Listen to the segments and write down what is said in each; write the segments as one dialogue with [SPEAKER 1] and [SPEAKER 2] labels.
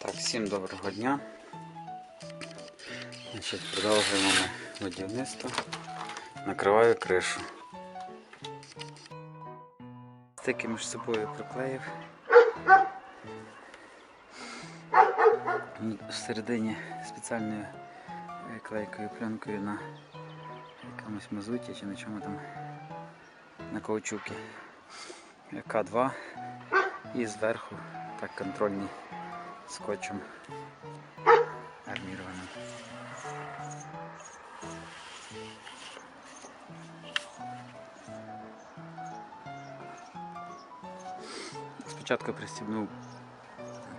[SPEAKER 1] Так, всім доброго дня. Значить, продовжуємо ми будівництво. Накриваю кришу. Стики між собою приклеїв. Всередині спеціальною е, клейкою пленкою на якомусь мазуті чи на чому там на каучукі. К2 і зверху так контрольний скотчем армірованим. Спочатку пристібнув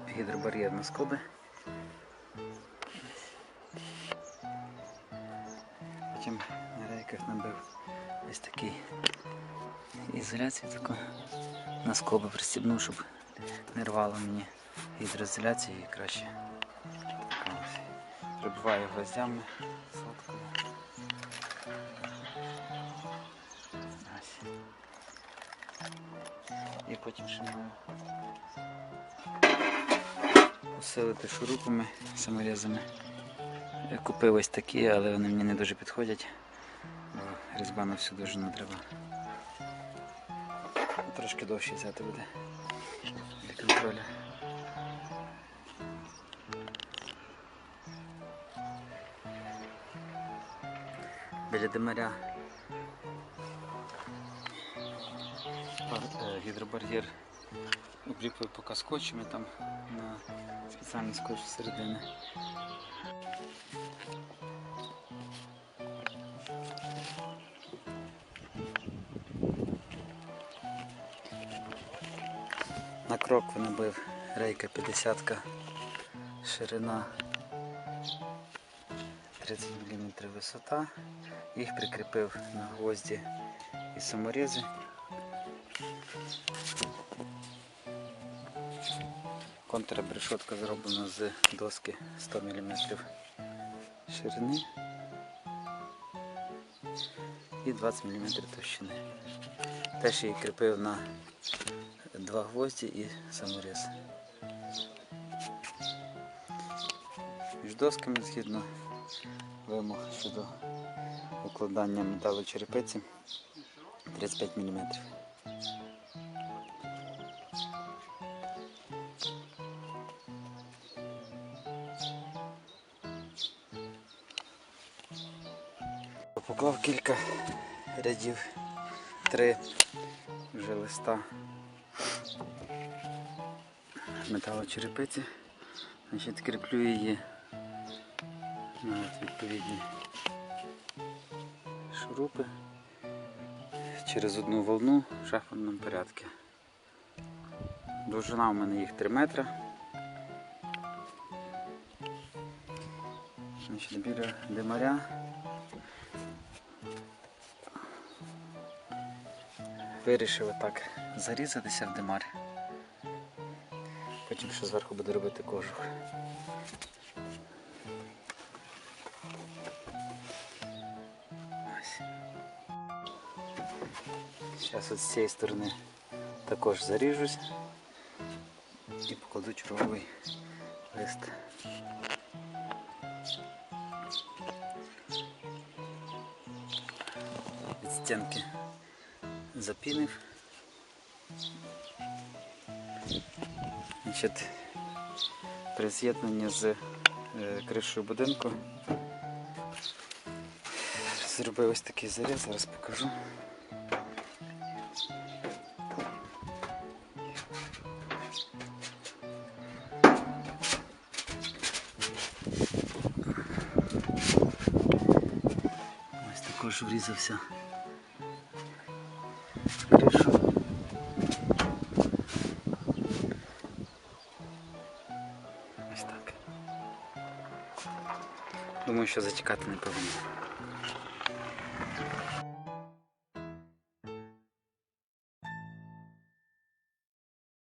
[SPEAKER 1] гідробар'єр на скоби. Потім на рейках набив ось такий ізоляцію таку на скоби пристібнув, щоб не рвало мені і краще. Така ось. Прибиваю гвоздями соткою. І потім ще маю усилити шурупами, саморізами. Я купив ось такі, але вони мені не дуже підходять. Різьба на всю довжину треба. Трошки довше взяти буде для контролю. Біля димаря е, гідробар'єр укріпив поки скотчем там на спеціальний скотч всередині. На крок набив рейка 50 ширина 30 мм висота. Їх прикріпив на гвозді і саморізи. Контрабрешетка зроблена з доски 100 мм ширини і 20 мм товщини. Теж її кріпив на два гвозді і саморіз. Між досками згідно вимог щодо укладання металу черепиці 35 мм. Поклав кілька рядів, три вже листа металочерепиці. Значить, кріплю її на відповідні шурупи через одну волну в шахматному порядку. Довжина у мене їх 3 метри. Значить, біля димаря вирішив отак зарізатися в димар. Потім ще зверху буду робити кожух. Зараз от з цієї сторони також заріжусь і покладу черговий лист. Від стінки запінив. Значить, при з'єднанні з е, кришою будинку зробив ось такий заріз, зараз покажу. Ось також врізався кришу. Ось так. Думаю, що затікати не повинно.